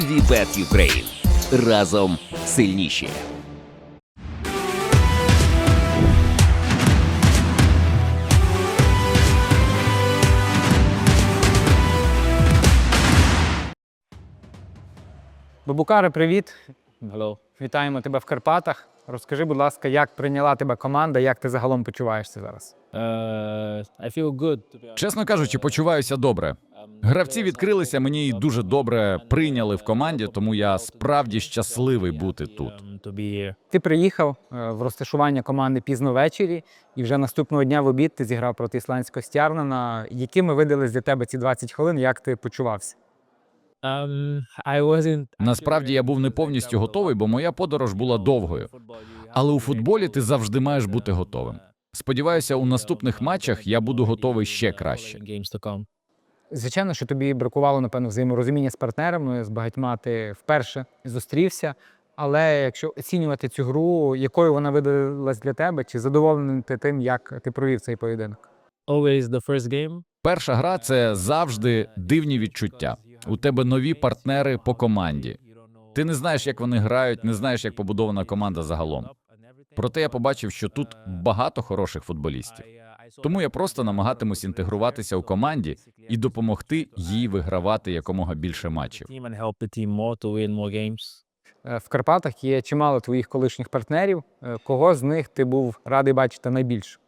Вібет Юкрейн разом сильніші. Бабукаре, привіт. Вітаємо тебе в Карпатах. Розкажи, будь ласка, як прийняла тебе команда, як ти загалом почуваєшся зараз? Uh, I feel good. To be. Чесно кажучи, почуваюся добре. Гравці відкрилися мені і дуже добре прийняли в команді, тому я справді щасливий бути тут. Here. Ти приїхав е, в розташування команди пізно ввечері, і вже наступного дня в обід ти зіграв проти ісландського стярнана. Якими видались для тебе ці 20 хвилин? Як ти почувався? Um, Насправді я був не повністю готовий, бо моя подорож була довгою. Але у футболі ти завжди маєш бути готовим. Сподіваюся, у наступних матчах я буду готовий ще краще. Звичайно, що тобі бракувало, напевно, взаєморозуміння з партнерами, з багатьма ти вперше зустрівся. Але якщо оцінювати цю гру, якою вона видалась для тебе, чи задоволений ти тим, як ти провів цей поєдинок? Always the first game. Перша гра це завжди дивні відчуття. У тебе нові партнери по команді. Ти не знаєш, як вони грають, не знаєш, як побудована команда загалом. Проте я побачив, що тут багато хороших футболістів. Тому я просто намагатимусь інтегруватися у команді і допомогти їй вигравати якомога більше матчів. Е, В Карпатах є чимало твоїх колишніх партнерів. Е, Кого з них ти був радий бачити найбільше?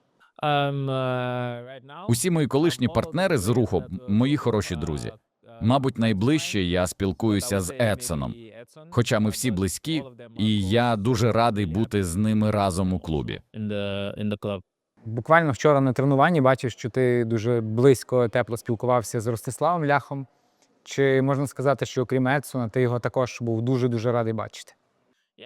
Um, uh, Усі мої колишні партнери з руху мої хороші друзі. Мабуть, найближче я спілкуюся з Едсоном, хоча ми всі близькі, і я дуже радий бути з ними разом у клубі. Буквально вчора на тренуванні бачив, що ти дуже близько, тепло спілкувався з Ростиславом Ляхом. Чи можна сказати, що окрім Едсона, ти його також був дуже дуже радий бачити?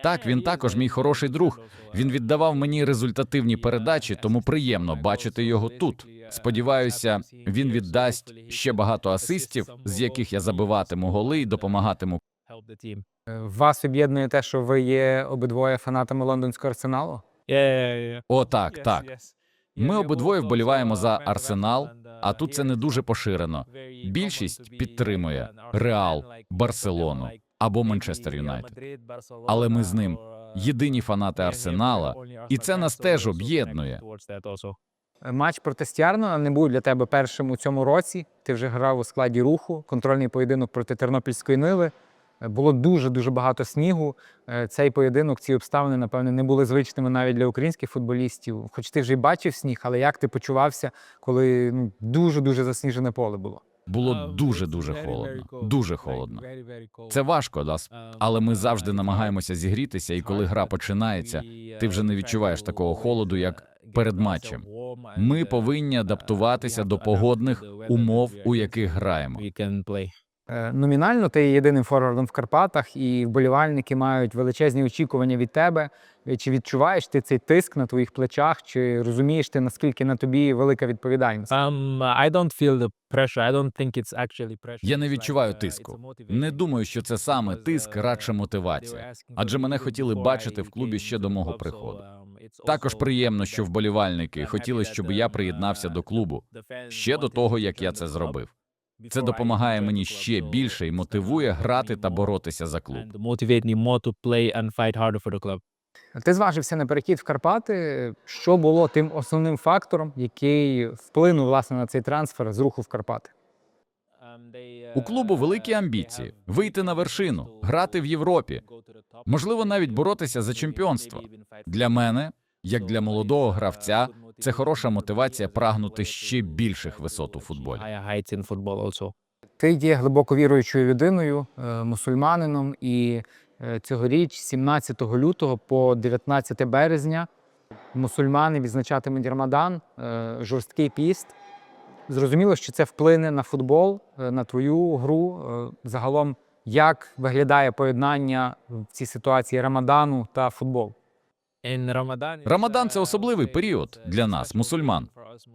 Так, він також мій хороший друг. Він віддавав мені результативні передачі, тому приємно бачити його тут. Сподіваюся, він віддасть ще багато асистів, з яких я забиватиму голи і допомагатиму. Вас об'єднує те, що ви є обидвоє фанатами лондонського арсеналу? О, так, так. Ми обидвоє вболіваємо за Арсенал, а тут це не дуже поширено. Більшість підтримує Реал, Барселону або Манчестер Юнайтед. Але ми з ним єдині фанати Арсенала, і це нас теж об'єднує. Матч проти Стярнона не був для тебе першим у цьому році. Ти вже грав у складі руху, контрольний поєдинок проти Тернопільської Ниви. Е, Було дуже дуже багато снігу. Е, Цей поєдинок, ці обставини, напевне, не були звичними навіть для українських футболістів. Хоч ти вже й бачив сніг, але як ти почувався, коли ну, дуже дуже засніжене поле було? Було дуже дуже холодно. Дуже холодно. Це важко, Дас. Але ми завжди намагаємося зігрітися, і коли гра починається, ти вже не відчуваєш такого холоду, як перед матчем. Ми повинні адаптуватися до погодних умов, у яких граємо. Е, Номінально ти є єдиним форвардом в Карпатах, і вболівальники мають величезні очікування від тебе. Е, Чи відчуваєш ти цей тиск на твоїх плечах, чи розумієш ти, наскільки на тобі велика відповідальність? Um, I don't feel the pressure. I don't think it's actually pressure. Я не відчуваю uh, тиску. Не думаю, що це саме тиск, uh, радше мотивація. Адже мене хотіли бачити в клубі ще до мого приходу. um, Також приємно, що вболівальники хотіли, щоб я um, приєднався uh, до клубу ще до того, як я це зробив. Це допомагає мені ще більше і uh, мотивує грати та боротися за клуб. Ти зважився на перехід в Карпати. Що було тим основним фактором, який вплинув власне на цей трансфер з руху в Карпати? У клубу великі амбіції вийти на вершину, грати в Європі, можливо, навіть боротися за чемпіонство. Для мене, як для молодого гравця, це хороша мотивація прагнути ще більших висот у футболі. Ти є глибоко віруючою людиною, е, мусульманином, і е, цьогоріч, 17 лютого по 19 березня, мусульмани відзначатимуть Рамадан, е, жорсткий піст. Зрозуміло, що це вплине на футбол, на твою гру. Загалом, як виглядає поєднання в цій ситуації Рамадану та футбол? Рамадан це особливий період для нас, мусульман.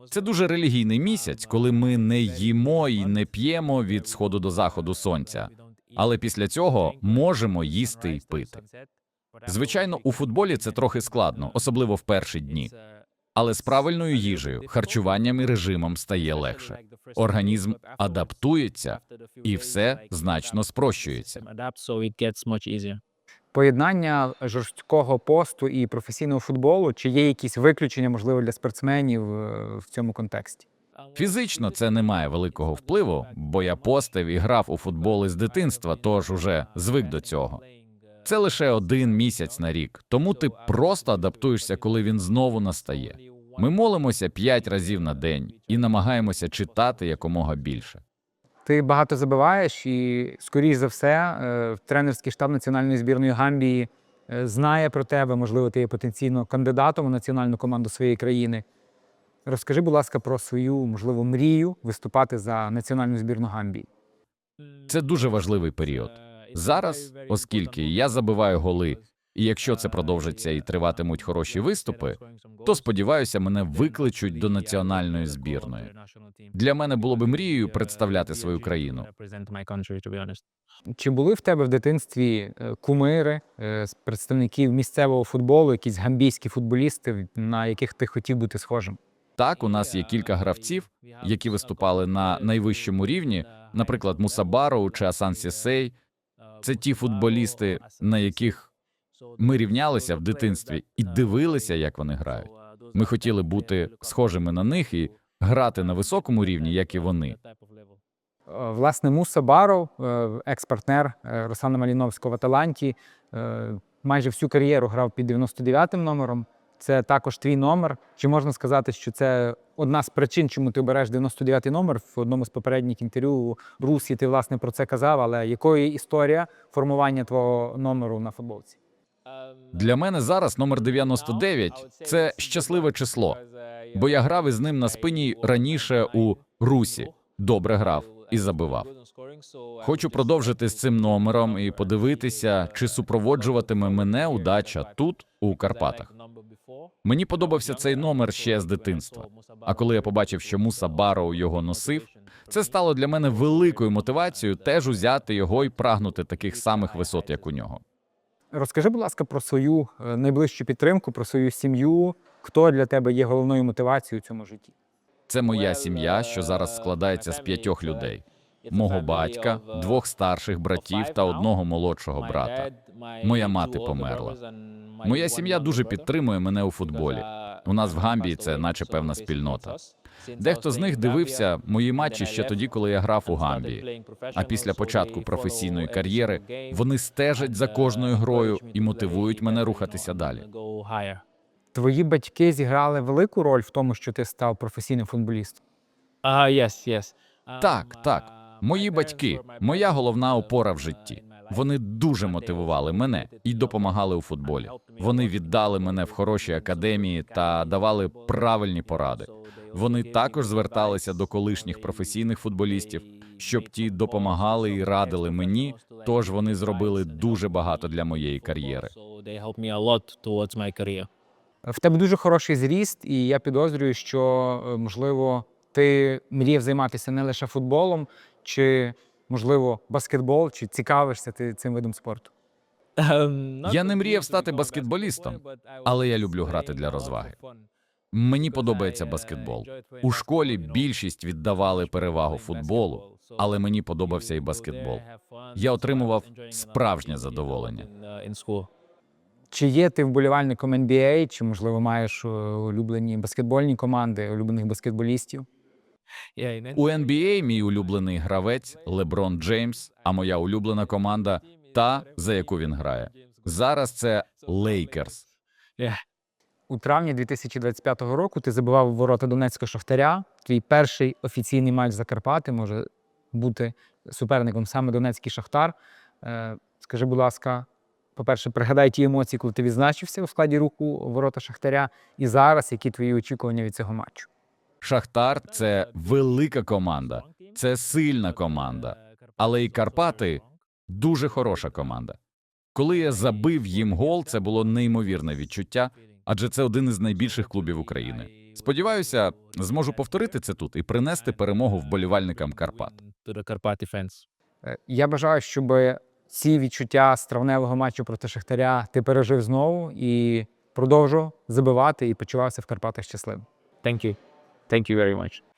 Це дуже релігійний місяць, коли ми не їмо і не п'ємо від сходу до заходу сонця. Але після цього можемо їсти і пити. Звичайно, у футболі це трохи складно, особливо в перші дні. Але з правильною їжею, харчуванням і режимом стає легше. Організм адаптується, і все значно спрощується. Поєднання жорсткого посту і професійного футболу, чи є якісь виключення, можливо, для спортсменів е, в цьому контексті? Фізично це не має великого впливу, бо я постив і грав у футбол із дитинства, тож уже звик до цього. Це лише один місяць на рік, тому ти просто адаптуєшся, коли він знову настає. Ми молимося п'ять разів на день і намагаємося читати якомога більше. Ти багато забиваєш, і, скоріш за все, е, тренерський штаб національної збірної Гамбії е, знає про тебе. Можливо, ти є потенційно кандидатом у національну команду своєї країни. Розкажи, будь ласка, про свою можливо мрію виступати за національну збірну Гамбії. Це дуже важливий період. Зараз, оскільки я забиваю голи, і якщо це продовжиться і триватимуть хороші виступи, то сподіваюся, мене викличуть до національної збірної. Для мене було би мрією представляти свою країну. Чи були в тебе в дитинстві е, кумири е, з представників місцевого футболу, якісь гамбійські футболісти, на яких ти хотів бути схожим? Так, у нас є кілька гравців, які виступали на найвищому рівні, наприклад, Мусабароу чи Асан Сісей. Це ті футболісти, на яких ми рівнялися в дитинстві і дивилися, як вони грають. Ми хотіли бути схожими на них і грати на високому рівні, як і вони. Е, Власне, Муса Баров, е, екс-партнер е, Руслана Маліновського в Аталанті, майже всю кар'єру грав під 99-м номером. Це також твій номер. Чи можна сказати, що це одна з причин, чому ти береш 99-й номер? В одному з попередніх інтерв'ю у Русі ти власне про це казав, але якою історія формування твого номеру на футболці? Для мене зараз номер 99 – це щасливе число, бо я грав із ним на спині раніше у Русі. Добре грав і забивав. Хочу продовжити з цим номером і подивитися, чи супроводжуватиме мене удача тут, у Карпатах. Мені подобався цей номер ще з дитинства. А коли я побачив, що Муса Бароу його носив, це стало для мене великою мотивацією теж узяти його і прагнути таких самих висот, як у нього. Розкажи, будь ласка, про свою е, найближчу підтримку, про свою сім'ю. Хто для тебе є головною мотивацією у цьому житті? Це моя сім'я, що зараз складається з п'ятьох людей: мого батька, двох старших братів та одного молодшого брата. Моя мати померла. Моя сім'я дуже підтримує мене у футболі. У нас в Гамбії це наче певна спільнота. Дехто з них дивився мої матчі ще тоді, коли я грав у Гамбії. А після початку професійної кар'єри вони стежать за кожною грою і мотивують мене рухатися далі. Твої батьки зіграли велику роль в тому, що ти став професійним футболістом. yes, yes. Так, так. Мої батьки, моя головна опора в житті. Вони дуже мотивували мене і допомагали у футболі. Вони віддали мене в хороші академії та давали правильні поради. Вони також зверталися до колишніх професійних футболістів, щоб ті допомагали і радили мені. Тож вони зробили дуже багато для моєї кар'єри. В тебе дуже хороший зріст, і я підозрюю, що е, можливо ти мріяв займатися не лише футболом, чи можливо баскетбол, чи цікавишся ти цим видом спорту. Я не мріяв стати баскетболістом, але я люблю грати для розваги. Мені подобається баскетбол. У школі більшість віддавали перевагу футболу, але мені подобався і баскетбол. Я отримував справжнє задоволення. Чи є ти вболівальником NBA, чи можливо маєш е, улюблені баскетбольні команди, улюблених баскетболістів? У NBA мій улюблений гравець Леброн Джеймс, а моя улюблена команда та за яку він грає. Зараз це Лейкерс. У травні 2025 року ти забивав ворота Донецького Шахтаря. Твій перший офіційний матч за Карпати може бути суперником саме Донецький Шахтар. Е, Скажи, будь ласка, по-перше, пригадай ті емоції, коли ти відзначився у складі руху ворота Шахтаря, і зараз які твої очікування від цього матчу? Шахтар це велика команда, це сильна команда, але і Карпати дуже хороша команда. Коли я забив їм гол, це було неймовірне відчуття, адже це один із найбільших клубів України. Сподіваюся, зможу повторити це тут і принести перемогу вболівальникам Карпат. Е, Я бажаю, щоб ці відчуття стравневого матчу проти Шахтаря ти пережив знову і продовжував забивати і почувався в Карпатах щасливим. Thank you. Thank you very much.